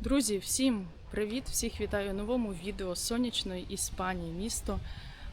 Друзі, всім привіт! Всіх вітаю новому відео сонячної Іспанії, місто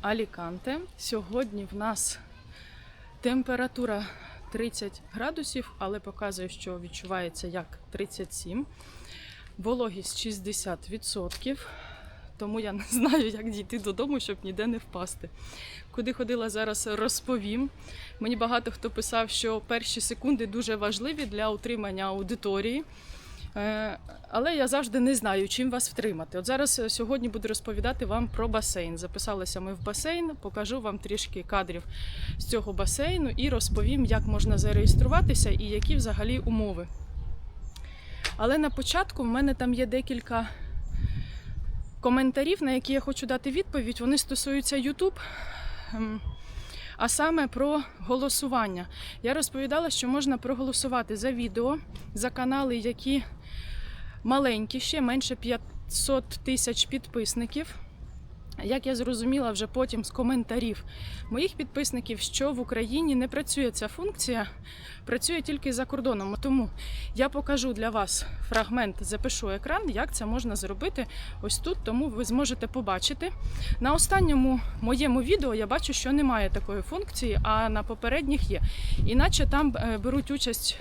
Аліканте. Сьогодні в нас температура 30 градусів, але показує, що відчувається як 37. Вологість 60%. Тому я не знаю, як дійти додому, щоб ніде не впасти. Куди ходила зараз, розповім. Мені багато хто писав, що перші секунди дуже важливі для утримання аудиторії. Е, Але я завжди не знаю, чим вас втримати. От зараз е, сьогодні буду розповідати вам про басейн. Записалися ми в басейн, покажу вам трішки кадрів з цього басейну і розповім, як можна зареєструватися і які взагалі умови. Але на початку в мене там є декілька коментарів, на які я хочу дати відповідь. Вони стосуються YouTube. ем, А саме про голосування. Я розповідала, що можна проголосувати за відео, за канали, які маленькі, ще менше 500 тисяч підписників. Як я зрозуміла вже потім з коментарів моїх підписників, що в Україні не працює ця функція, працює тільки за кордоном. Тому я покажу для вас фрагмент, запишу екран, як це можна зробити ось тут, тому ви зможете побачити. На останньому моєму відео я бачу, що немає такої функції, а на попередніх є. Іначе там е, беруть участь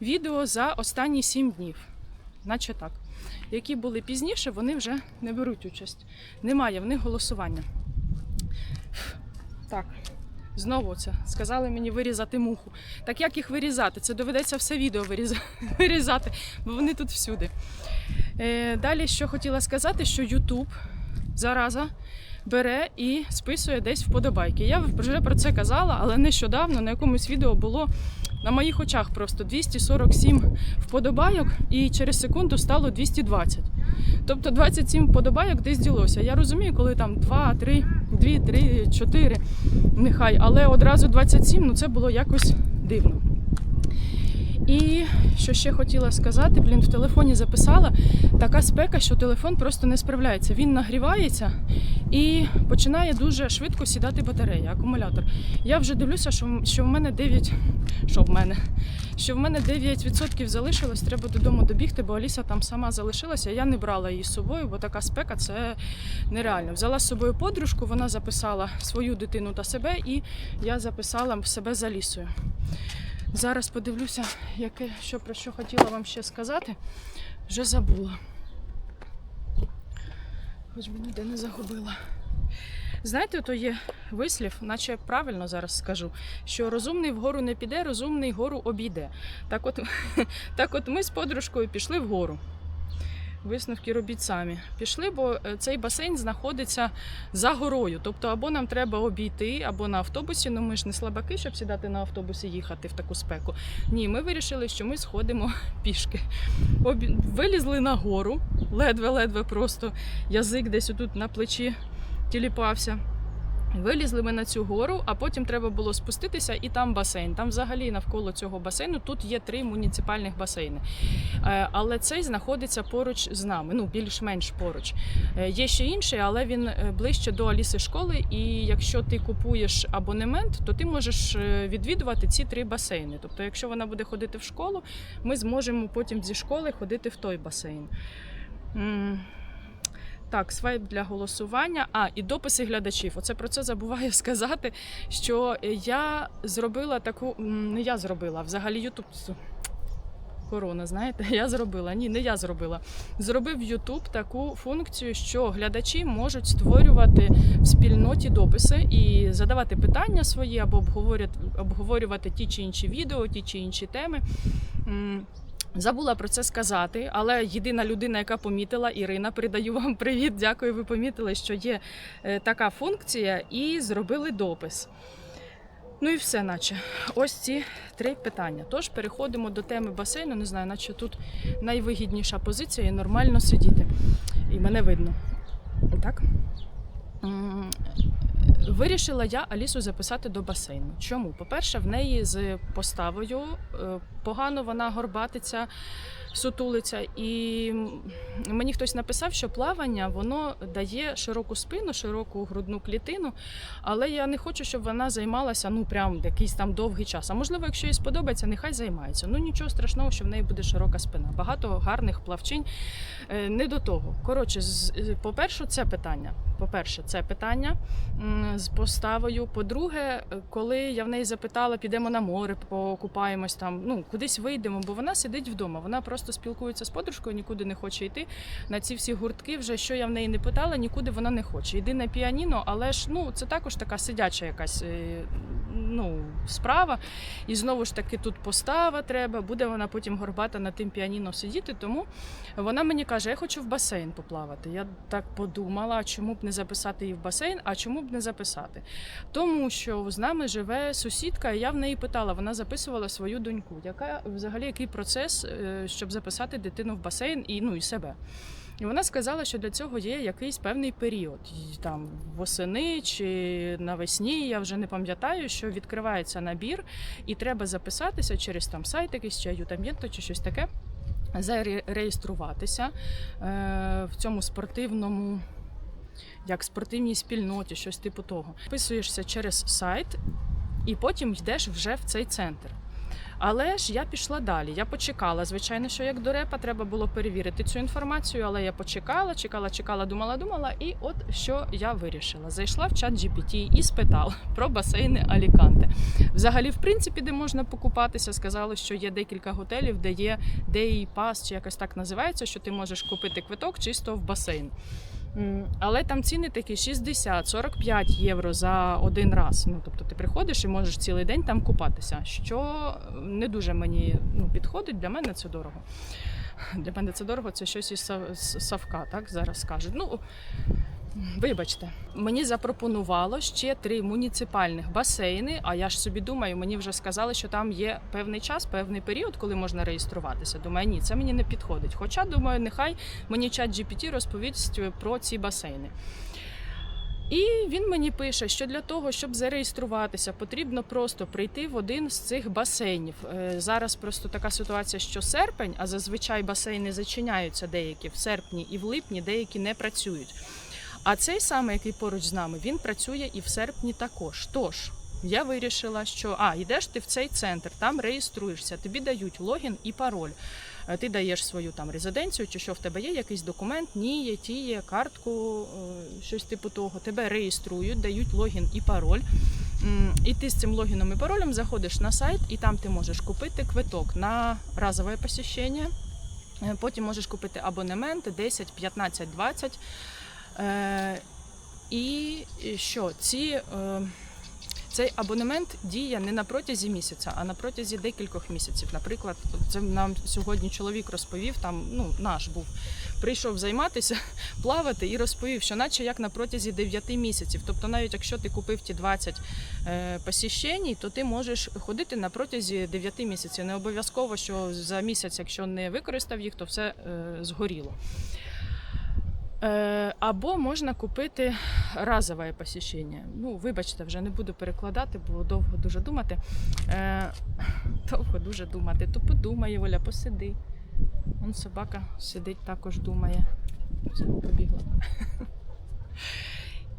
відео за останні 7 днів. Наче так. Які були пізніше, вони вже не беруть участь. Немає в них голосування. Так, знову це. Сказали мені вирізати муху. Так як їх вирізати? Це доведеться все відео вирізати, бо вони тут всюди. Е, далі, що хотіла сказати, що YouTube зараза бере і списує десь вподобайки. Я вже про це казала, але нещодавно на якомусь відео було на моїх очах просто 247 вподобайок, і через секунду стало 220. Тобто 27 вподобайок десь ділося. Я розумію, коли там 2, 3, 2, 3, 4, нехай, але одразу 27, ну це було якось дивно. І що ще хотіла сказати, блін, в телефоні записала така спека, що телефон просто не справляється. Він нагрівається і починає дуже швидко сідати батарея, акумулятор. Я вже дивлюся, що, що в мене 9, що в мене, що в мене 9% залишилось, треба додому добігти, бо Аліса там сама залишилася. Я не брала її з собою, бо така спека це нереально. Взяла з собою подружку, вона записала свою дитину та себе, і я записала себе за лісою. Зараз подивлюся, яке, що про що хотіла вам ще сказати. Вже забула. Хоч би ніде не загубила. Знаєте, то є вислів, наче правильно зараз скажу, що розумний вгору не піде, розумний гору обійде. Так от, так от ми з подружкою пішли вгору. Висновки робіть самі. Пішли, бо е, цей басейн знаходиться за горою. Тобто, або нам треба обійти, або на автобусі. Ну ми ж не слабаки, щоб сідати на автобусі їхати в таку спеку. Ні, ми вирішили, що ми сходимо пішки. Вилізли на гору, ледве-ледве просто язик десь отут на плечі тіліпався. Вилізли ми на цю гору, а потім треба було спуститися, і там басейн. Там взагалі навколо цього басейну тут є три муніципальних басейни. Е, Але цей знаходиться поруч з нами, ну більш-менш поруч. Е, Є ще інший, але він е, ближче до Аліси школи. І якщо ти купуєш абонемент, то ти можеш відвідувати ці три басейни. Тобто, якщо вона буде ходити в школу, ми зможемо потім зі школи ходити в той басейн. Так, свайп для голосування. А, і дописи глядачів. Оце про це забуваю сказати. Що я зробила таку. Не я зробила, взагалі Ютуб. Корона, знаєте, я зробила. Ні, не я зробила. Зробив Ютуб таку функцію, що глядачі можуть створювати в спільноті дописи і задавати питання свої або обговорювати ті чи інші відео, ті чи інші теми. Забула про це сказати, але єдина людина, яка помітила, Ірина, передаю вам привіт. Дякую, ви помітили, що є е, така функція, і зробили допис. Ну і все, наче. Ось ці три питання. Тож переходимо до теми басейну. Не знаю, наче тут найвигідніша позиція і нормально сидіти. І мене видно. Так. Вирішила я Алісу записати до басейну. Чому? По-перше, в неї з поставою е, погано вона горбатиться, сутулиться. І мені хтось написав, що плавання воно дає широку спину, широку грудну клітину, але я не хочу, щоб вона займалася ну прям якийсь там довгий час. А можливо, якщо їй сподобається, нехай займається. Ну нічого страшного, що в неї буде широка спина. Багато гарних плавчинь Е, не до того. Коротше, по-перше, це питання. По-перше, це питання з поставою. По-друге, коли я в неї запитала, підемо на море, покупаємось там, ну кудись вийдемо, бо вона сидить вдома. Вона просто спілкується з подружкою, нікуди не хоче йти. На ці всі гуртки, вже що я в неї не питала, нікуди вона не хоче. Йди на піаніно, але ж ну це також така сидяча якась е, ну, справа. І знову ж таки тут постава треба, буде вона потім горбата на тим піаніно сидіти. Тому вона мені каже: я хочу в басейн поплавати. Я так подумала, чому б не записати її в басейн, а чому б не записати? Тому що з нами живе сусідка, і я в неї питала, вона записувала свою доньку. Яка взагалі який процес, е, щоб записати дитину в басейн і ну і себе? І вона сказала, що для цього є якийсь певний період, там восени чи навесні, я вже не пам'ятаю, що відкривається набір, і треба записатися через там сайт якийсь чи аютам'єнто, чи щось таке, зареєструватися е, в цьому спортивному. Як спортивній спільноті, щось типу того. Вписуєшся через сайт і потім йдеш вже в цей центр. Але ж я пішла далі. Я почекала. Звичайно, що як до репа треба було перевірити цю інформацію, але я почекала, чекала, чекала, думала, думала. І от що я вирішила: зайшла в чат GPT і спитала про басейни Аліканте. Взагалі, в принципі, де можна покупатися, сказали, що є декілька готелів, де є Day Pass, чи якось так називається, що ти можеш купити квиток чисто в басейн. Але там ціни такі 60-45 євро за один раз. Ну тобто ти приходиш і можеш цілий день там купатися, що не дуже мені ну, підходить. Для мене це дорого. Для мене це дорого, це щось із Савка, так зараз кажуть. Ну вибачте, мені запропонувало ще три муніципальних басейни. А я ж собі думаю, мені вже сказали, що там є певний час, певний період, коли можна реєструватися. Думаю, ні, це мені не підходить. Хоча думаю, нехай мені чат GPT розповість про ці басейни. І він мені пише, що для того, щоб зареєструватися, потрібно просто прийти в один з цих басейнів. Е, Зараз просто така ситуація, що серпень, а зазвичай басейни зачиняються деякі в серпні і в липні, деякі не працюють. А цей саме, який поруч з нами, він працює і в серпні також. Тож я вирішила, що а йдеш ти в цей центр, там реєструєшся, тобі дають логін і пароль. Е, Ти даєш свою там резиденцію, чи що в тебе є, якийсь документ, ні, є, ті є, картку, е, щось типу того. Тебе реєструють, дають логін і пароль. І ти з цим логіном і паролем заходиш на сайт, і там ти можеш купити квиток на разове посещення. Е, Потім можеш купити абонемент 10, 15, 20. Е, І що? Ці, цей абонемент діє не на протязі місяця, а на протязі декількох місяців. Наприклад, це нам сьогодні чоловік розповів, там ну, наш був, прийшов займатися, плавати і розповів, що наче як на протязі 9 місяців. Тобто, навіть якщо ти купив ті 20 е, посіщень, то ти можеш ходити на протязі 9 місяців. Не обов'язково, що за місяць, якщо не використав їх, то все е, згоріло. Е, Або можна купити разове посіщення. Ну, вибачте, вже не буду перекладати, бо довго дуже думати. Е, Довго дуже думати. То подумає, Оля, посиди. Вон собака сидить, також думає. Побігла.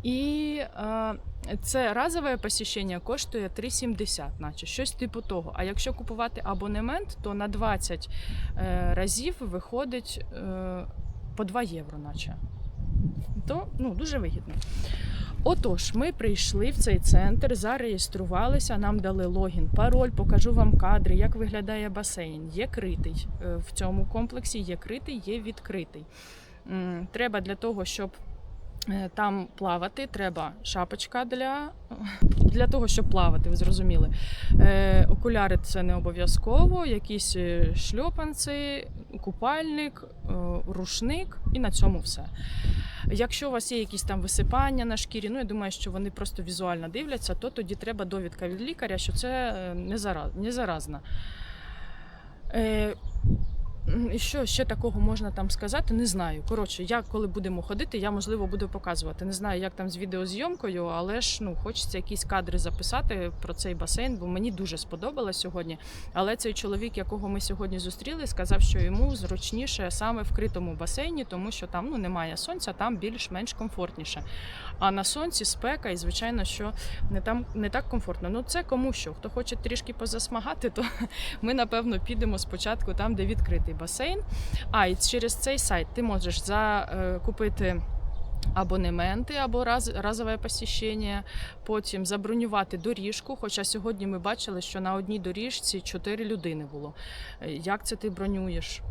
І е, це разове посіщення коштує 3,70, наче щось типу того. А якщо купувати абонемент, то на 20 е, разів виходить е, по 2 євро, наче. То ну, дуже вигідно. Отож, ми прийшли в цей центр, зареєструвалися, нам дали логін, пароль, покажу вам кадри, як виглядає басейн. Є критий е, в цьому комплексі, є критий, є відкритий. Треба для того, щоб там плавати, треба шапочка для, для того, щоб плавати, ви зрозуміли. Е, окуляри це не обов'язково, якісь е, шльопанці, купальник, е, рушник і на цьому все. Якщо у вас є якісь там висипання на шкірі, ну я думаю, що вони просто візуально дивляться, то тоді треба довідка від лікаря, що це е, не, зараз, не заразна. Що ще такого можна там сказати, не знаю. Коротше, я коли будемо ходити, я можливо буду показувати. Не знаю, як там з відеозйомкою, але ж ну хочеться якісь кадри записати про цей басейн, бо мені дуже сподобалось сьогодні. Але цей чоловік, якого ми сьогодні зустріли, сказав, що йому зручніше саме в критому басейні, тому що там ну немає сонця, там більш-менш комфортніше. А на сонці спека, і звичайно, що не там не так комфортно. Ну це кому що. Хто хоче трішки позасмагати, то ми напевно підемо спочатку там, де відкритий басейн. А і через цей сайт ти можеш закупити. Абонементи або раз, разове посіщення, потім забронювати доріжку. Хоча сьогодні ми бачили, що на одній доріжці 4 людини було. Е, Як це ти бронюєш?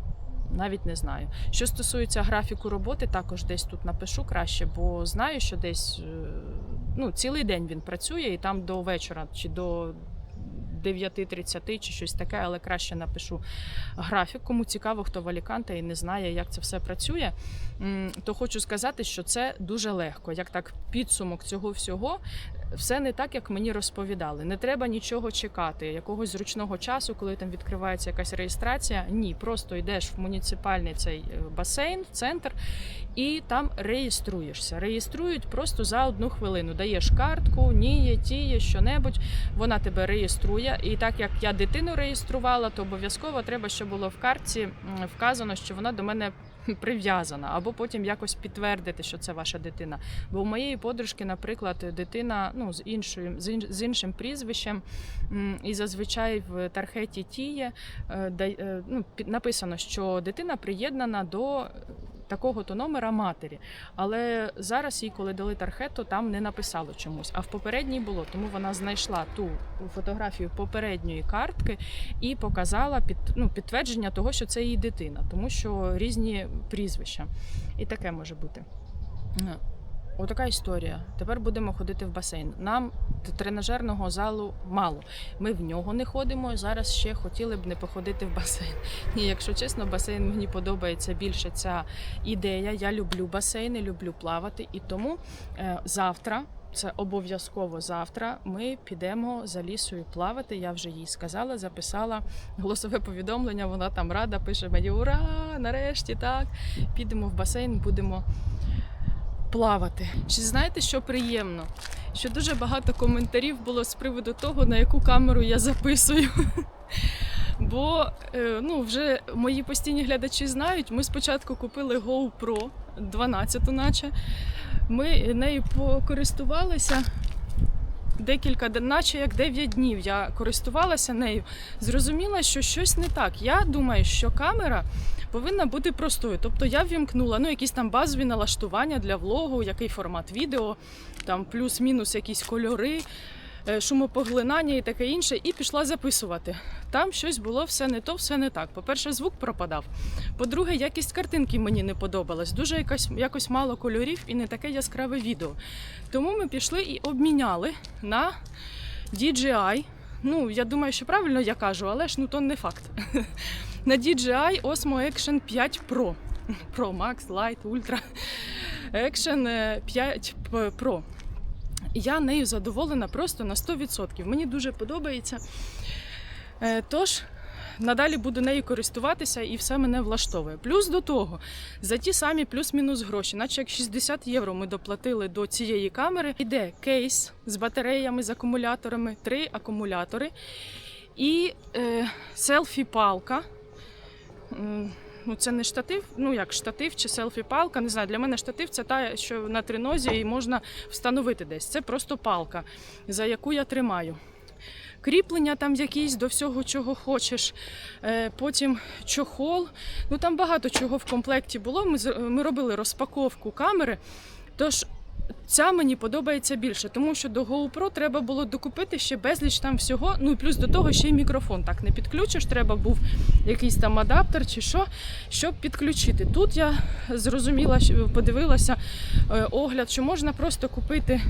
Навіть не знаю. Що стосується графіку роботи, також десь тут напишу краще, бо знаю, що десь е, ну, цілий день він працює і там до вечора чи до 9.30 чи щось таке, але краще напишу графік. Кому цікаво, хто в Аліканте і не знає, як це все працює, то хочу сказати, що це дуже легко. Як так підсумок цього всього, все не так, як мені розповідали. Не треба нічого чекати, якогось зручного часу, коли там відкривається якась реєстрація. Ні, просто йдеш в муніципальний цей е, басейн, в центр, і там реєструєшся. Реєструють просто за одну хвилину. Даєш картку, ніє, тіє, що-небудь. Вона тебе реєструє. І так як я дитину реєструвала, то обов'язково треба, щоб було в картці вказано, що вона до мене. Прив'язана, або потім якось підтвердити, що це ваша дитина. Бо у моєї подружки, наприклад, дитина ну з іншою з, ін, з іншим прізвищем, і зазвичай в тархеті тіє е, е, ну, написано, що дитина приєднана до такого-то номера матері. Але зараз їй, коли дали тархету, там не написало чомусь. А в попередній було, тому вона знайшла ту фотографію попередньої картки і показала під, ну, підтвердження того, що це її дитина, тому що різні прізвища. І таке може бути. Отака історія. Тепер будемо ходити в басейн. Нам тренажерного залу мало. Ми в нього не ходимо. Зараз ще хотіли б не походити в басейн. Ні, якщо чесно, басейн мені подобається більше ця ідея. Я люблю басейни, люблю плавати. І тому е, завтра, це обов'язково завтра, ми підемо за лісою плавати. Я вже їй сказала, записала голосове повідомлення. Вона там рада, пише мені Ура! Нарешті так. Підемо в басейн, будемо плавати. Чи знаєте, що приємно? Що дуже багато коментарів було з приводу того, на яку камеру я записую. Бо е, ну, вже мої постійні глядачі знають, ми спочатку купили GoPro 12, наче. Ми нею покористувалися декілька, наче як 9 днів я користувалася нею. Зрозуміла, що щось не так. Я думаю, що камера повинна бути простою. Тобто я ввімкнула ну, якісь там базові налаштування для влогу, який формат відео, там плюс-мінус якісь кольори, шумопоглинання і таке інше, і пішла записувати. Там щось було все не то, все не так. По-перше, звук пропадав. По-друге, якість картинки мені не подобалась. Дуже якось, якось мало кольорів і не таке яскраве відео. Тому ми пішли і обміняли на DJI. Ну, я думаю, що правильно я кажу, але ж ну то не факт. На DJI Osmo Action 5 Pro. Pro Max, Lite, Ultra. Action е, 5 Pro. Я нею задоволена просто на 100%. Мені дуже подобається. Е, Тож, надалі буду нею користуватися і все мене влаштовує. Плюс до того, за ті самі плюс-мінус гроші, наче як 60 євро ми доплатили до цієї камери. Іде кейс з батареями, з акумуляторами, три акумулятори і е, селфі-палка. Ну, це не штатив, ну як штатив чи селфі-палка. Не знаю, для мене штатив це та, що на тринозі і можна встановити десь. Це просто палка, за яку я тримаю. Кріплення там якісь до всього, чого хочеш. Е, потім чохол. Ну там багато чого в комплекті було. Ми, ми робили розпаковку камери. Тож ця мені подобається більше, тому що до GoPro треба було докупити ще безліч там всього. Ну і плюс до того ще й мікрофон. Так не підключиш, треба був якийсь там адаптер чи що, щоб підключити. Тут я зрозуміла, подивилася е, огляд, що можна просто купити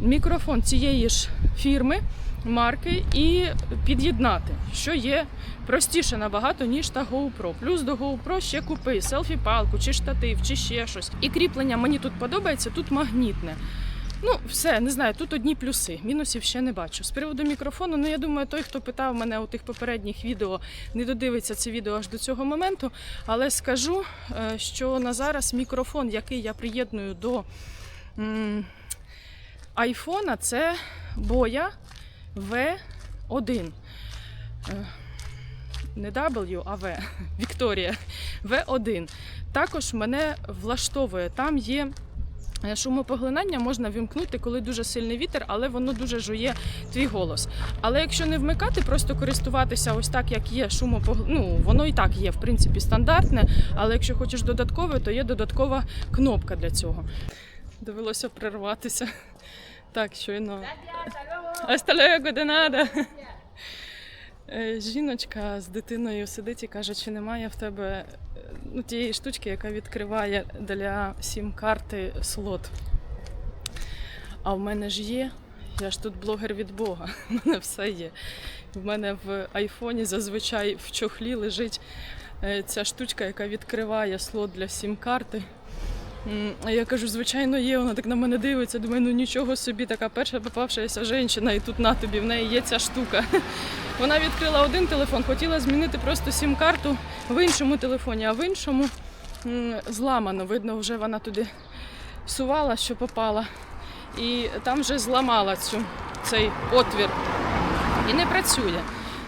мікрофон цієї ж фірми, марки і під'єднати, що є простіше набагато, ніж та GoPro. Плюс до GoPro ще купи селфі-палку, чи штатив, чи ще щось. І кріплення мені тут подобається, тут магнітне. Ну, все, не знаю, тут одні плюси, мінусів ще не бачу. З приводу мікрофону, ну я думаю, той, хто питав мене у тих попередніх відео, не додивиться це відео аж до цього моменту. Але скажу, е, що на зараз мікрофон, який я приєдную до айфона, це Боя V1. Е, Не W, а V. Вікторія V1. Також мене влаштовує. Там є е, шумопоглинання, можна вімкнути, коли дуже сильний вітер, але воно дуже жує твій голос. Але якщо не вмикати, просто користуватися ось так, як є шумопогл... ну, воно і так є, в принципі, стандартне. Але якщо хочеш додаткове, то є додаткова кнопка для цього. Довелося прерватися. Так, щойно. Luego, de. Е, Жіночка з дитиною сидить і каже, чи немає в тебе е, ну, тієї штучки, яка відкриває для сім-карти слот. А в мене ж є. Я ж тут блогер від Бога. У мене все є. В мене в айфоні зазвичай в чохлі лежить е, ця штучка, яка відкриває слот для сім-карти. Я кажу, звичайно, є. Вона так на мене дивиться. Думаю, ну нічого собі, така перша попавшася жінка, і тут на тобі, в неї є ця штука. Вона відкрила один телефон, хотіла змінити просто сім-карту в іншому телефоні, а в іншому зламано. Видно, вже вона туди сувала, що попала. І там вже зламала цю, цей отвір. І не працює.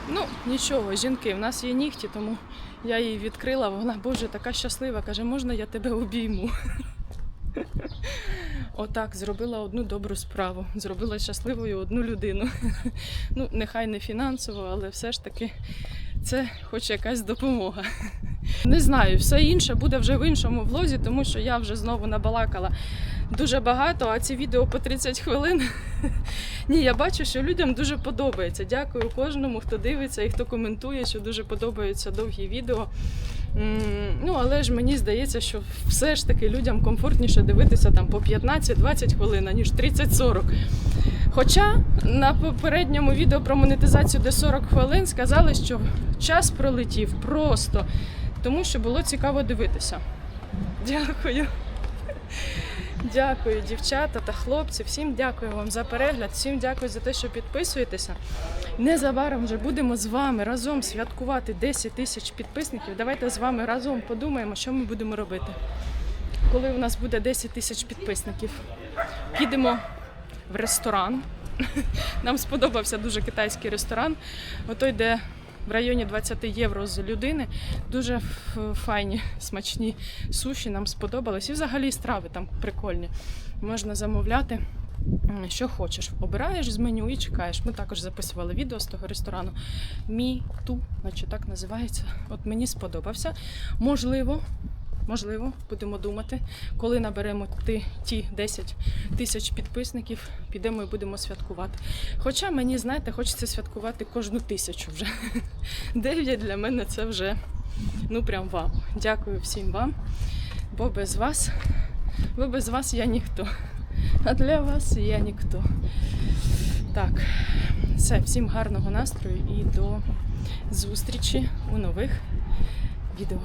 Ну, нічого, жінки, в нас є нігті, тому я її відкрила. Вона, боже, така щаслива, каже, можна я тебе обійму. Отак, зробила одну добру справу, зробила щасливою одну людину. Ну, нехай не фінансово, але все ж таки це хоч якась допомога. Не знаю, все інше буде вже в іншому влозі, тому що я вже знову набалакала дуже багато, а ці відео по 30 хвилин. Ні, я бачу, що людям дуже подобається. Дякую кожному, хто дивиться і хто коментує, що дуже подобаються довгі відео. Ну, але ж мені здається, що все ж таки людям комфортніше дивитися там по 15-20 хвилин, ніж 30-40. Хоча на попередньому відео про монетизацію, де 40 хвилин, сказали, що час пролетів просто, тому що було цікаво дивитися. Дякую. Дякую, дівчата та хлопці. Всім дякую вам за перегляд, всім дякую за те, що підписуєтеся. Незабаром вже будемо з вами разом святкувати 10 тисяч підписників. Давайте з вами разом подумаємо, що ми будемо робити. Коли у нас буде 10 тисяч підписників, підемо в ресторан. Нам сподобався дуже китайський ресторан. Отой, де в районі 20 євро з людини. Дуже файні, смачні суші нам сподобались. І взагалі страви там прикольні. Можна замовляти. Що хочеш, обираєш з меню і чекаєш. Ми також записували відео з того ресторану. Мі ту, наче так називається. От мені сподобався. Можливо, можливо, будемо думати, коли наберемо ті, ті 10 тисяч підписників, підемо і будемо святкувати. Хоча мені, знаєте, хочеться святкувати кожну тисячу вже. Дев'ять для мене це вже ну прям вау. Дякую всім вам. Бо без вас, бо без вас я ніхто. А для вас я ніхто. Так, все, всім гарного настрою і до зустрічі у нових відео.